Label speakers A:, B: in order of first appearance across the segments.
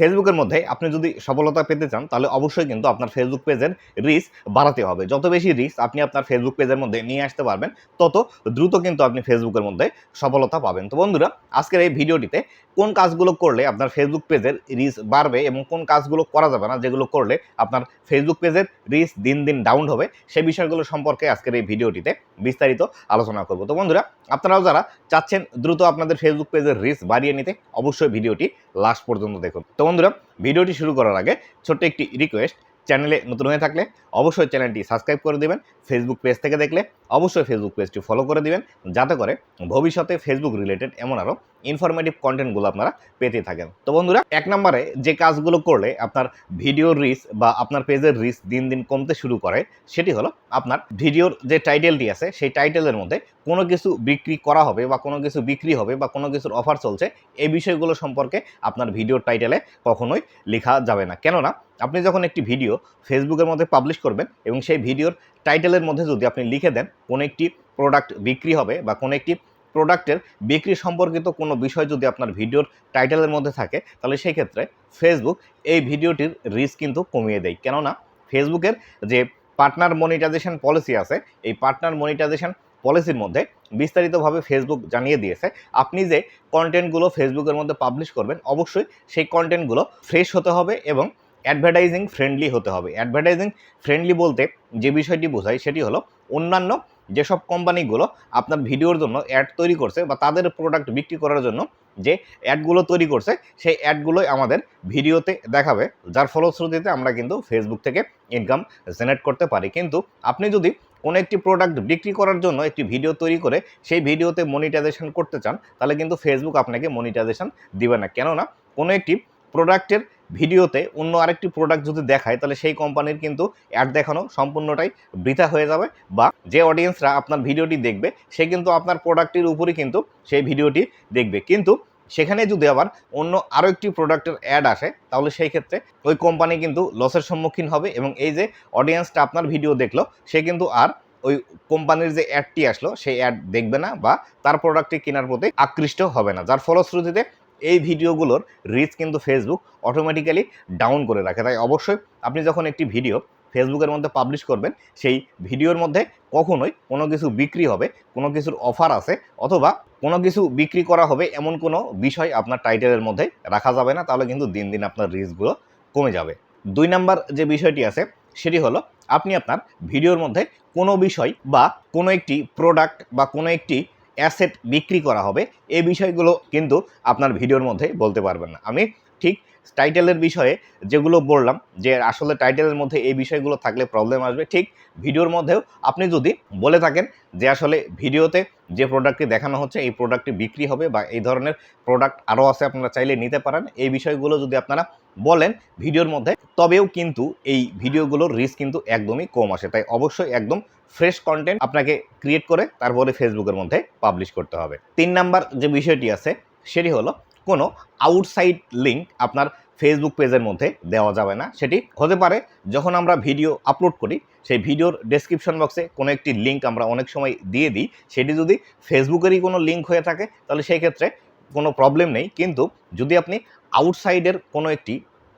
A: ফেসবুকের মধ্যে আপনি যদি সফলতা পেতে চান, তাহলে অবশ্যই কিন্তু আপনার ফেসবুক পেজের রিচ বাড়াতে হবে। যত বেশি রিচ আপনি আপনার ফেসবুক পেজের মধ্যে নিয়ে আসতে পারবেন, তত দ্রুত কিন্তু আপনি ফেসবুকের মধ্যে সফলতা পাবেন। তো বন্ধুরা, আজকের এই ভিডিওটিতে কোন কাজগুলো করলে আপনার ফেসবুক পেজের রিচ বাড়বে এবং কোন কাজগুলো করা যাবে না, যেগুলো করলে আপনার ফেসবুক পেজের রিচ দিন দিন ডাউন হবে, সেই বিষয়গুলো সম্পর্কে আজকের এই ভিডিওটিতে বিস্তারিত আলোচনা করব। তো বন্ধুরা, আপনারাও যারা চাচ্ছেন দ্রুত আপনাদের ফেসবুক পেজের রিচ বাড়িয়ে নিতে, অবশ্যই ভিডিওটি লাস্ট পর্যন্ত দেখুন। তো বন্ধুরা ভিডিওটি শুরু করার আগে ছোট্ট একটি রিকোয়েস্ট চ্যানেলে নতুন হয়ে থাকলে অবশ্যই চ্যানেলটি সাবস্ক্রাইব করে দেবেন ফেসবুক পেজ থেকে দেখলে অবশ্যই ফেসবুক পেজটি ফলো করে দিবেন, যাতে করে ভবিষ্যতে ফেসবুক রিলেটেড এমন আরও ইনফরমেটিভ কন্টেন্টগুলো আপনারা পেতে থাকেন। তো বন্ধুরা, এক নম্বরে যে কাজগুলো করলে আপনার ভিডিওর রিচ বা আপনার পেজের রিচ দিন দিন কমতে শুরু করে, সেটি হলো আপনার ভিডিওর যে টাইটেলটি আছে, সেই টাইটেলের মধ্যে কোনো কিছু বিক্রি করা হবে বা কোনো কিছু বিক্রি হবে বা কোনো কিছুর অফার চলছে, এই বিষয়গুলো সম্পর্কে আপনার ভিডিওর টাইটেলে কখনোই লেখা যাবে না। কেননা আপনি যখন একটি ভিডিও ফেসবুকের মধ্যে পাবলিশ করবেন এবং সেই ভিডিওর টাইটেলের মধ্যে যদি আপনি লিখে দেন, কোনো একটি প্রোডাক্ট বিক্রি হবে বা কোনো একটি প্রোডাক্টের বিক্রি সম্পর্কিত কোনো বিষয় যদি আপনার ভিডিওর টাইটেলের মধ্যে থাকে, তাহলে সেই ক্ষেত্রে ফেসবুক এই ভিডিওটির রিস্ক কিন্তু কমিয়ে দেয়। কেননা ফেসবুকের যে পার্টনার মনিটাইজেশন পলিসি আছে, এই পার্টনার মনিটাইজেশন পলিসির মধ্যে বিস্তারিতভাবে ফেসবুক জানিয়ে দিয়েছে, আপনি যে কন্টেন্টগুলো ফেসবুকের মধ্যে পাবলিশ করবেন, অবশ্যই সেই কন্টেন্টগুলো ফ্রেশ হতে হবে এবং অ্যাডভার্টাইজিং ফ্রেন্ডলি হতে হবে। অ্যাডভার্টাইজিং ফ্রেন্ডলি বলতে যে বিষয়টি বোঝায় সেটি হলো অন্যান্য যেসব কোম্পানিগুলো আপনার ভিডিওর জন্য অ্যাড তৈরি করছে বা তাদের প্রোডাক্ট বিক্রি করার জন্য যে অ্যাডগুলো তৈরি করছে, সেই অ্যাডগুলোই আমাদের ভিডিওতে দেখাবে। যার ফলশ্রুতিতে আমরা কিন্তু ফেসবুক থেকে ইনকাম জেনারেট করতে পারি। কিন্তু আপনি যদি কোনো একটি প্রোডাক্ট বিক্রি করার জন্য একটি ভিডিও তৈরি করে সেই ভিডিওতে মনিটাইজেশন করতে চান, তাহলে কিন্তু ফেসবুক আপনাকে মনিটাইজেশন দিবে না। কেননা কোনো একটি প্রোডাক্টের ভিডিওতে অন্য আরেকটি প্রোডাক্ট যদি দেখায়, তাহলে সেই কোম্পানির কিন্তু অ্যাড দেখানো সম্পূর্ণটাই বৃথা হয়ে যাবে বা যে অডিয়েন্সরা আপনার ভিডিওটি দেখবে, সে কিন্তু আপনার প্রোডাক্টের উপরই কিন্তু সেই ভিডিওটি দেখবে। কিন্তু সেখানে যদি আবার অন্য আরও একটি প্রোডাক্টের অ্যাড আসে, তাহলে সেই ক্ষেত্রে ওই কোম্পানি কিন্তু লসের সম্মুখীন হবে এবং এই যে অডিয়েন্সটা আপনার ভিডিও দেখল, সে কিন্তু আর ওই কোম্পানির যে অ্যাডটি আসলো, সেই অ্যাড দেখবে না বা তার প্রোডাক্টটি কেনার প্রতি আকৃষ্ট হবে না। যার ফলশ্রুতিতে এই ভিডিওগুলোর রিচ কিন্তু ফেসবুক অটোমেটিক্যালি ডাউন করে রাখে। তাই অবশ্যই আপনি যখন একটি ভিডিও ফেসবুকের মধ্যে পাবলিশ করবেন, সেই ভিডিওর মধ্যে কখনোই কোনো কিছু বিক্রি হবে, কোনো কিছুর অফার আছে অথবা কোনো কিছু বিক্রি করা হবে এমন কোনো বিষয় আপনার টাইটেলের মধ্যে রাখা যাবে না, তাহলে কিন্তু দিন দিন আপনার রিচগুলো কমে যাবে। দুই নাম্বার যে বিষয়টি আছে, সেটি হলো আপনি আপনার ভিডিওর মধ্যে কোনো বিষয় বা কোনো একটি প্রোডাক্ট বা কোনো একটি অ্যাসেট বিক্রি করা হবে, এই বিষয়গুলো কিন্তু আপনার ভিডিওর মধ্যে বলতে পারবেন না। আমি ঠিক টাইটেলের বিষয়ে যেগুলো বললাম, যে আসলে টাইটেলের মধ্যে এই বিষয়গুলো থাকলে প্রবলেম আসবে, ঠিক ভিডিওর মধ্যেও আপনি যদি বলে থাকেন যে আসলে ভিডিওতে যে প্রোডাক্টটি দেখানো হচ্ছে, এই প্রোডাক্টটি বিক্রি হবে বা এই ধরনের প্রোডাক্ট আরও আছে আপনারা চাইলে নিতে পারেন, এই বিষয়গুলো যদি আপনারা বলেন ভিডিওর মধ্যে, তবেও কিন্তু এই ভিডিওগুলোর রিস্ক কিন্তু একদমই কম আসে। তাই অবশ্যই একদম ফ্রেশ কন্টেন্ট আপনাকে ক্রিয়েট করে তারপরে ফেসবুকের মধ্যে পাবলিশ করতে হবে। তিন নাম্বার যে বিষয়টি আছে, সেটি হলো কোনো আউটসাইড লিঙ্ক আপনার ফেসবুক পেজের মধ্যে দেওয়া যাবে না। সেটি হতে পারে যখন আমরা ভিডিও আপলোড করি, সেই ভিডিওর ডেসক্রিপশন বক্সে কোনো একটি লিঙ্ক আমরা অনেক সময় দিয়ে দিই। সেটি যদি ফেসবুকেরই কোনো লিঙ্ক হয়ে থাকে, তাহলে সেই ক্ষেত্রে কোনো প্রবলেম নেই। কিন্তু যদি আপনি আউটসাইডের কোনো একটি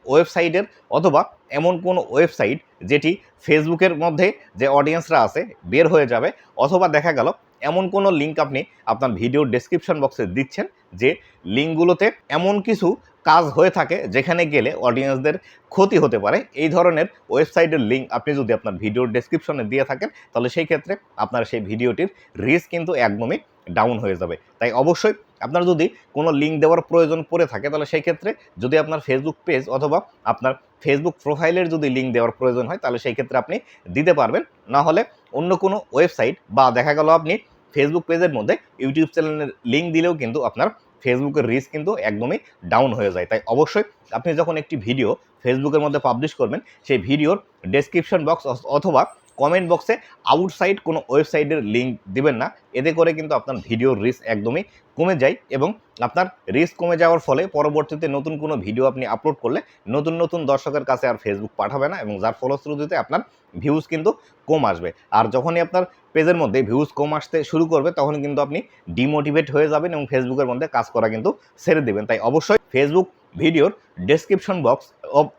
A: ওয়েবসাইটের অথবা এমন কোনো ওয়েবসাইট যেটি ফেসবুকের মধ্যে যে অডিয়েন্সরা আছে, বের হয়ে যাবে, অথবা দেখা গেল এমন কোনো লিঙ্ক আপনি আপনার ভিডিও ডেসক্রিপশন বক্সে দিচ্ছেন যে লিঙ্কগুলোতে এমন কিছু কাজ হয়ে থাকে যেখানে গেলে অডিয়েন্সদের ক্ষতি হতে পারে। এই ধরনের ওয়েবসাইটের লিঙ্ক আপনি যদি আপনার ভিডিওর ডেসক্রিপশনে দিয়ে থাকেন, তাহলে সেই ক্ষেত্রে আপনার সেই ভিডিওটির রিস্ক কিন্তু একদমই ডাউন হয়ে যাবে। তাই অবশ্যই আপনার যদি কোনো লিঙ্ক দেওয়ার প্রয়োজন পড়ে থাকে, তাহলে সেই ক্ষেত্রে যদি আপনার ফেসবুক পেজ অথবা আপনার ফেসবুক প্রোফাইলের যদি লিঙ্ক দেওয়ার প্রয়োজন হয়, তাহলে সেই ক্ষেত্রে আপনি দিতে পারবেন। না হলে অন্য কোনো ওয়েবসাইট বা দেখা গেল আপনি ফেসবুক পেজের মধ্যে ইউটিউব চ্যানেলের লিঙ্ক দিলেও কিন্তু আপনার ফেসবুকের রিস্ক কিন্তু একদমই ডাউন হয়ে যায়। তাই অবশ্যই আপনি যখন একটি ভিডিও ফেসবুকের মধ্যে পাবলিশ করবেন, সেই ভিডিওর ডেসক্রিপশন বক্স অথবা কমেন্ট বক্সে আউটসাইড কোনো ওয়েবসাইটের লিঙ্ক দিবেন না। এতে করে কিন্তু আপনার ভিডিওর রিস্ক একদমই কমে যায় এবং আপনার রিস্ক কমে যাওয়ার ফলে পরবর্তীতে নতুন কোনো ভিডিও আপনি আপলোড করলে নতুন নতুন দর্শকের কাছে আর ফেসবুক পাঠাবে না এবং যার ফলশ্রুতিতে আপনার ভিউজ কিন্তু কম আসবে। আর যখনই আপনার পেজের মধ্যে ভিউজ কম আসতে শুরু করবে, তখন কিন্তু আপনি ডিমোটিভেট হয়ে যাবেন এবং ফেসবুকের মধ্যে কাজ করা কিন্তু ছেড়ে দেবেন। তাই অবশ্যই ফেসবুক ভিডিওর ডেসক্রিপশন বক্স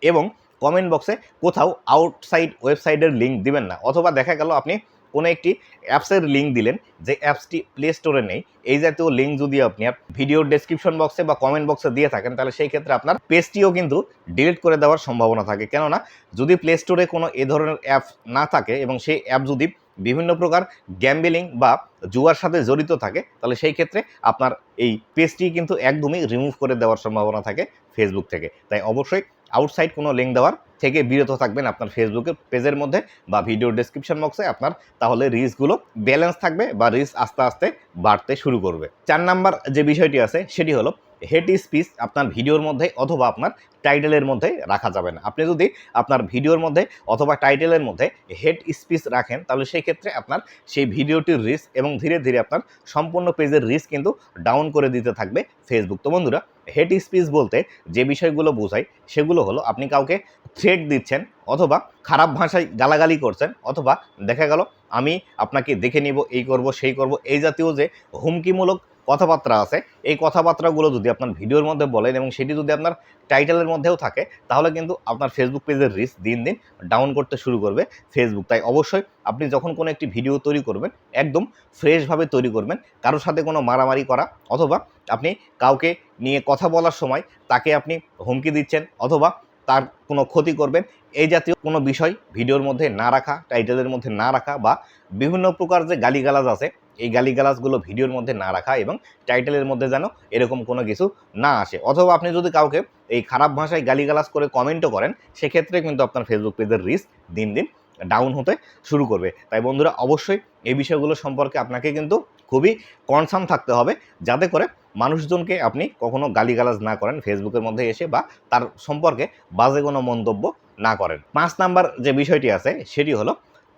A: এবং কমেন্ট বক্সে কোথাও আউটসাইড ওয়েবসাইটের লিঙ্ক দিবেন না। অথবা দেখা গেল আপনি কোনো একটি অ্যাপসের লিঙ্ক দিলেন যে অ্যাপসটি প্লে স্টোরে নেই। এই জাতীয় লিঙ্ক যদি আপনি ভিডিওর ডেসক্রিপশন বক্সে বা কমেন্ট বক্সে দিয়ে থাকেন, তাহলে সেই ক্ষেত্রে আপনার পেজটিও কিন্তু ডিলিট করে দেওয়ার সম্ভাবনা থাকে। কেননা, যদি প্লে স্টোরে কোনো এ ধরনের অ্যাপ না থাকে এবং সেই অ্যাপ যদি বিভিন্ন প্রকার গ্যাম্বেলিং বা জুয়ার সাথে জড়িত থাকে, তাহলে সেই ক্ষেত্রে আপনার এই পেজটি কিন্তু একদমই রিমুভ করে দেওয়ার সম্ভাবনা থাকে ফেসবুক থেকে। তাই অবশ্যই আউটসাইড কোনো লিঙ্ক দেওয়ার থেকে বিরত থাকবেন আপনার ফেসবুকের পেজের মধ্যে বা ভিডিও ডেসক্রিপশন বক্সে আপনার তাহলে রিস্কগুলো ব্যালেন্স থাকবে বা রিস্ক আস্তে আস্তে বাড়তে শুরু করবে। চার নাম্বার যে বিষয়টি আছে সেটি হলো হেড স্পিচ আপনার ভিডিওর মধ্যে অথবা আপনার টাইটেলের মধ্যে রাখা যাবে না। আপনি যদি আপনার ভিডিওর মধ্যে অথবা টাইটেলের মধ্যে হেড স্পিচ রাখেন তাহলে সেই ক্ষেত্রে আপনার সেই ভিডিওটির রিস্ক এবং ধীরে ধীরে আপনার সম্পূর্ণ পেজের রিস্ক কিন্তু ডাউন করে দিতে থাকবে ফেসবুক তো বন্ধুরা হেড স্পিচ বলতে যে বিষয়গুলো বোঝায়, সেগুলো হলো আপনি কাউকে থ্রেট দিচ্ছেন অথবা খারাপ ভাষায় গালাগালি করছেন অথবা দেখা গেল, আমি আপনাকে দেখে নিব, এই করব, সেই করব। এই জাতীয় যে হুমকিমূলক কথাবার্তা আছে। এই কথাবার্তাগুলো যদি আপনার ভিডিওর মধ্যে বলেন এবং সেটি যদি আপনার টাইটেলের মধ্যেও থাকে, তাহলে কিন্তু আপনার ফেসবুক পেজের রিস্ক দিন দিন ডাউন করতে শুরু করবে ফেসবুক তাই অবশ্যই আপনি যখন কোনো একটি ভিডিও তৈরি করবেন, একদম ফ্রেশভাবে তৈরি করবেন, কারোর সাথে কোনো মারামারি করা অথবা আপনি কাউকে নিয়ে কথা বলার সময় তাকে আপনি হুমকি দিচ্ছেন অথবা তার কোনো ক্ষতি করবেন, এই জাতীয় কোনো বিষয় ভিডিওর মধ্যে না রাখা, টাইটেলের মধ্যে না রাখা বা বিভিন্ন প্রকার যে গালিগালাজ আছে এই গালিগালাজগুলো ভিডিওর মধ্যে না রাখা এবং টাইটেলের মধ্যে যেন এরকম কোনো কিছু না আসে। অথবা আপনি যদি কাউকে এই খারাপ ভাষায় গালিগালাজ করে কমেন্টও করেন, সেক্ষেত্রে কিন্তু আপনার ফেসবুক পেজের রিস্ক দিন দিন ডাউন হতে শুরু করবে। তাই বন্ধুরা, অবশ্যই এই বিষয়গুলো সম্পর্কে আপনাকে কিন্তু খুবই কনসার্ন থাকতে হবে, যাতে করে মানুষজনকে আপনি কখনো গালিগালাজ না করেন ফেসবুকের মধ্যে এসে বা তার সম্পর্কে বাজে কোনো মন্তব্য না করেন। পাঁচ নাম্বার যে বিষয়টি আছে, সেটি হলো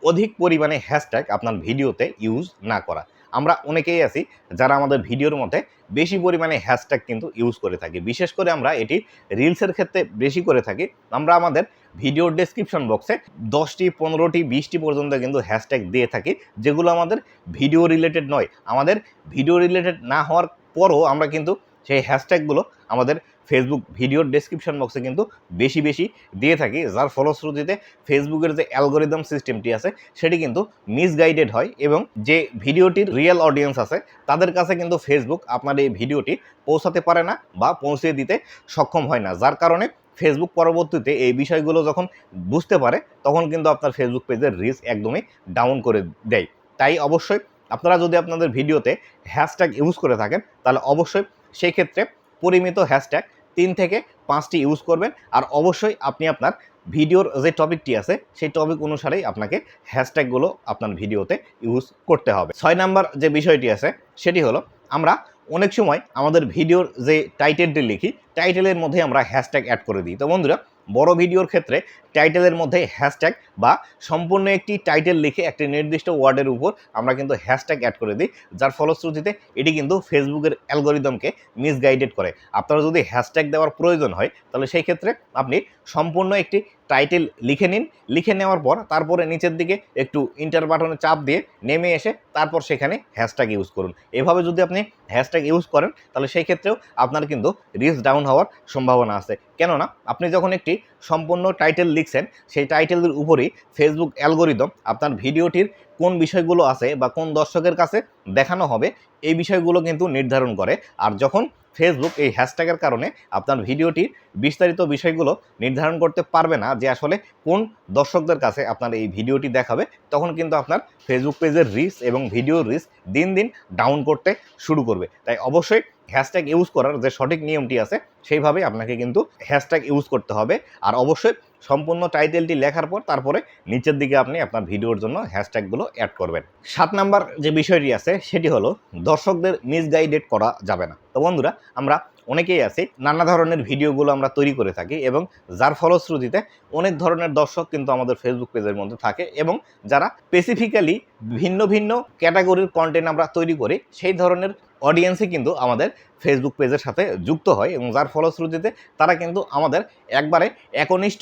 A: অধিক পরিমাণে হ্যাশট্যাগ আপনার ভিডিওতে ইউজ না করা। আমরা অনেকেই আছি যারা আমাদের ভিডিওর মধ্যে বেশি পরিমাণে হ্যাশট্যাগ কিন্তু ইউজ করে থাকি। বিশেষ করে আমরা এটি রিলসের ক্ষেত্রে বেশি করে থাকি। আমরা আমাদের ভিডিওর ডেসক্রিপশন বক্সে দশটি, পনেরোটি, বিশটি পর্যন্ত কিন্তু হ্যাশট্যাগ দিয়ে থাকি, যেগুলো আমাদের ভিডিও রিলেটেড নয়। আমাদের ভিডিও রিলেটেড না হওয়ার পরও আমরা কিন্তু সেই হ্যাশট্যাগুলো আমাদের ফেসবুক ভিডিওর ডেসক্রিপশন বক্সে কিন্তু বেশি বেশি দিয়ে থাকি, যার ফলশ্রুতিতে ফেসবুকের যে অ্যালগোরিদম সিস্টেমটি আছে, সেটি কিন্তু মিসগাইডেড হয় এবং যে ভিডিওটির রিয়েল অডিয়েন্স আছে, তাদের কাছে কিন্তু ফেসবুক আপনার এই ভিডিওটি পৌঁছাতে পারে না বা পৌঁছে দিতে সক্ষম হয় না। যার কারণে ফেসবুক পরবর্তীতে এই বিষয়গুলো যখন বুঝতে পারে, তখন কিন্তু আপনার ফেসবুক পেজের রিস্ক একদমই ডাউন করে দেয়। তাই অবশ্যই আপনারা যদি আপনাদের ভিডিওতে হ্যাশট্যাগ ইউজ করে থাকেন, তাহলে অবশ্যই সেই ক্ষেত্রে পরিমিত হ্যাশট্যাগ তিন থেকে পাঁচটি ইউজ করবেন। আর অবশ্যই আপনি আপনার ভিডিওর যে টপিকটি আছে, সেই টপিক অনুসারেই আপনাকে হ্যাশট্যাগুলো আপনার ভিডিওতে ইউজ করতে হবে। ছয় নাম্বার যে বিষয়টি আছে, সেটি হলো আমরা অনেক সময় আমাদের ভিডিওর যে টাইটেলটি লিখি টাইটেলের মধ্যে আমরা হ্যাশট্যাগ অ্যাড করে দিই। তো বন্ধুরা, বড় ভিডিওর ক্ষেত্রে টাইটেলের মধ্যে হ্যাশট্যাগ বা সম্পূর্ণ একটি টাইটেল লিখে একটি নির্দিষ্ট ওয়ার্ডের উপর আমরা কিন্তু হ্যাশট্যাগ অ্যাড করে দিই, যার ফলশ্রুতিতে এটি কিন্তু ফেসবুকের অ্যালগোরিদমকে মিসগাইডেড করে। আপনারা যদি হ্যাশট্যাগ দেওয়ার প্রয়োজন হয়, তাহলে সেই ক্ষেত্রে আপনি সম্পূর্ণ একটি টাইটেল লিখে নিন। লিখে নেওয়ার পর তারপরে নিচের দিকে একটু ইন্টার বাটনে চাপ দিয়ে নেমে এসে তারপর সেখানে হ্যাশট্যাগ ইউজ করুন। এভাবে যদি আপনি হ্যাশট্যাগ ইউজ করেন, তাহলে সেই ক্ষেত্রেও আপনার কিন্তু রিস্ক ডাউন হওয়ার সম্ভাবনা আছে। কেননা, আপনি যখন একটি সম্পূর্ণ টাইটেল লিখছেন, সেই টাইটেলের উপরেই ফেসবুক অ্যালগোরিদম আপনার ভিডিওটির কোন বিষয়গুলো আছে বা কোন দর্শকের কাছে দেখানো হবে, এই বিষয়গুলো কিন্তু নির্ধারণ করে। আর যখন ফেসবুক এই হ্যাশট্যাগের কারণে আপনার ভিডিওটির বিস্তারিত বিষয়গুলো নির্ধারণ করতে পারবে না যে আসলে কোন দর্শকদের কাছে আপনার এই ভিডিওটি দেখাবে, তখন কিন্তু আপনার ফেসবুক পেজের রিস্ক এবং ভিডিওর রিস্ক দিন দিন ডাউন করতে শুরু করবে। তাই অবশ্যই হ্যাশট্যাগ ইউজ করার যে সঠিক নিয়মটি আছে, সেইভাবে আপনাকে কিন্তু হ্যাশট্যাগ ইউজ করতে হবে। আর অবশ্যই সম্পূর্ণ টাইটেলটি লেখার পর তারপরে নিচের দিকে আপনি আপনার ভিডিওর জন্য হ্যাশট্যাগুলো অ্যাড করবেন। সাত নাম্বার যে বিষয়টি আছে, সেটি হলো দর্শকদের মিসগাইডেড করা যাবে না। তো বন্ধুরা, আমরা অনেকেই আছে, নানা ধরনের ভিডিওগুলো আমরা তৈরি করে থাকি এবং যার ফলশ্রুতিতে অনেক ধরনের দর্শক কিন্তু আমাদের ফেসবুক পেজের মধ্যে থাকে এবং যারা স্পেসিফিক্যালি ভিন্ন ভিন্ন ক্যাটাগরির কন্টেন্ট আমরা তৈরি করি, সেই ধরনের অডিয়েন্সই কিন্তু আমাদের ফেসবুক পেজের সাথে যুক্ত হয় এবং যার ফলশ্রুতিতে তারা কিন্তু আমাদের একবারে একনিষ্ঠ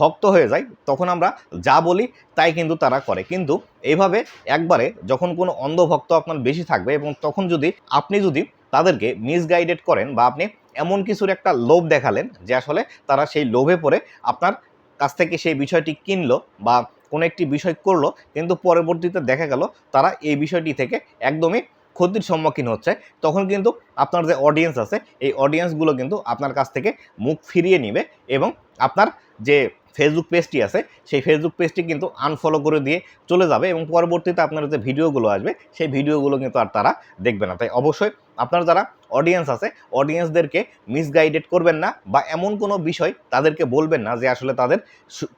A: ভক্ত হয়ে যায়। তখন আমরা যা বলি তাই কিন্তু তারা করে। কিন্তু এইভাবে একবারে যখন কোনো অন্ধভক্ত আপনার বেশি থাকবে এবং তখন যদি আপনি যদি তাদেরকে মিসগাইডেড করেন বা আপনি এমন কিছুর একটা লোভ দেখালেন যে আসলে তারা সেই লোভে পড়ে আপনার কাছ থেকে সেই বিষয়টি কিনলো বা কোনো একটি বিষয় করল, কিন্তু পরবর্তীতে দেখা গেল তারা এই বিষয়টি থেকে একদমই ক্ষতির সম্মুখীন হচ্ছে, তখন কিন্তু আপনার যে অডিয়েন্স আছে, এই অডিয়েন্সগুলো কিন্তু আপনার কাছ থেকে মুখ ফিরিয়ে নিবে এবং আপনার যে ফেসবুক পেজটি আছে, সেই ফেসবুক পেজটি কিন্তু আনফলো করে দিয়ে চলে যাবে এবং পরবর্তীতে আপনার যে ভিডিওগুলো আসবে, সেই ভিডিওগুলো কিন্তু আর তারা দেখবে না। তাই অবশ্যই আপনার যারা অডিয়েন্স আছে অডিয়েন্সদেরকে মিসগাইডেড করবেন না বা এমন কোনো বিষয় তাদেরকে বলবেন না যে আসলে তাদের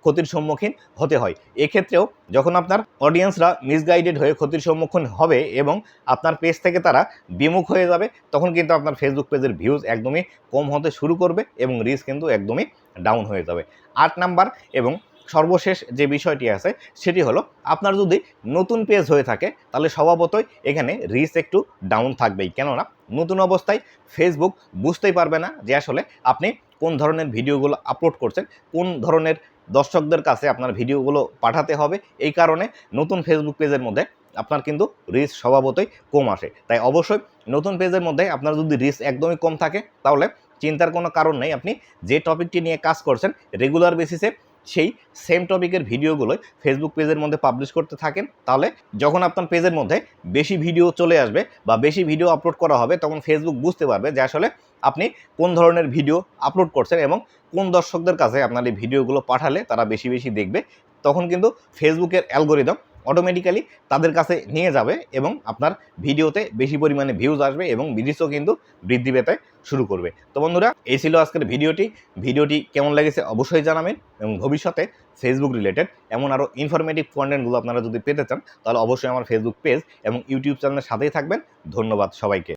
A: ক্ষতির সম্মুখীন হতে হয়। এক্ষেত্রেও যখন আপনার অডিয়েন্সরা মিসগাইডেড হয়ে ক্ষতির সম্মুখীন হবে এবং আপনার পেজ থেকে তারা বিমুখ হয়ে যাবে, তখন কিন্তু আপনার ফেসবুক পেজের ভিউজ একদমই কম হতে শুরু করবে এবং রিচ কিন্তু একদমই ডাউন হয়ে যাবে। আট নাম্বার এবং সর্বশেষ যে বিষয়টি আছে, সেটি হলো আপনার যদি নতুন পেজ হয়ে থাকে, তাহলে স্বভাবতই এখানে রিচ একটু ডাউন থাকবেই। কেননা নতুন অবস্থায় ফেসবুক বুঝতেই পারবে না যে আসলে আপনি কোন ধরনের ভিডিওগুলো আপলোড করছেন, কোন ধরনের দর্শকদের কাছে আপনার ভিডিওগুলো পাঠাতে হবে। এই কারণে নতুন ফেসবুক পেজের মধ্যে আপনার কিন্তু রিচ স্বভাবতই কম আসে। তাই অবশ্যই নতুন পেজের মধ্যে আপনার যদি রিচ একদমই কম থাকে, তাহলে চিন্তার কোনো কারণ নেই। আপনি যে টপিকটি নিয়ে কাজ করছেন রেগুলার বেসিসে সেই সেম টপিকের ভিডিওগুলোই ফেসবুক পেজের মধ্যে পাবলিশ করতে থাকেন। তাহলে যখন আপনার পেজের মধ্যে বেশি ভিডিও চলে আসবে বা বেশি ভিডিও আপলোড করা হবে, তখন ফেসবুক বুঝতে পারবে যে আসলে আপনি কোন ধরনের ভিডিও আপলোড করছেন এবং কোন দর্শকদের কাছে আপনার এই ভিডিওগুলো পাঠালে তারা বেশি বেশি দেখবে। তখন কিন্তু ফেসবুকের অ্যালগোরিদম অটোমেটিক্যালি তাদের কাছে নিয়ে যাবে এবং আপনার ভিডিওতে বেশি পরিমাণে ভিউজ আসবে এবং রিচও কিন্তু বৃদ্ধি পেতে শুরু করবে। তো বন্ধুরা, এই ছিল আজকের ভিডিওটি। ভিডিওটি কেমন লেগেছে অবশ্যই জানাবেন এবং ভবিষ্যতে ফেসবুক রিলেটেড এমন আরও ইনফরমেটিভ কন্টেন্টগুলো আপনারা যদি পেতে চান, তাহলে অবশ্যই আমার ফেসবুক পেজ এবং ইউটিউব চ্যানেলের সাথেই থাকবেন। ধন্যবাদ সবাইকে।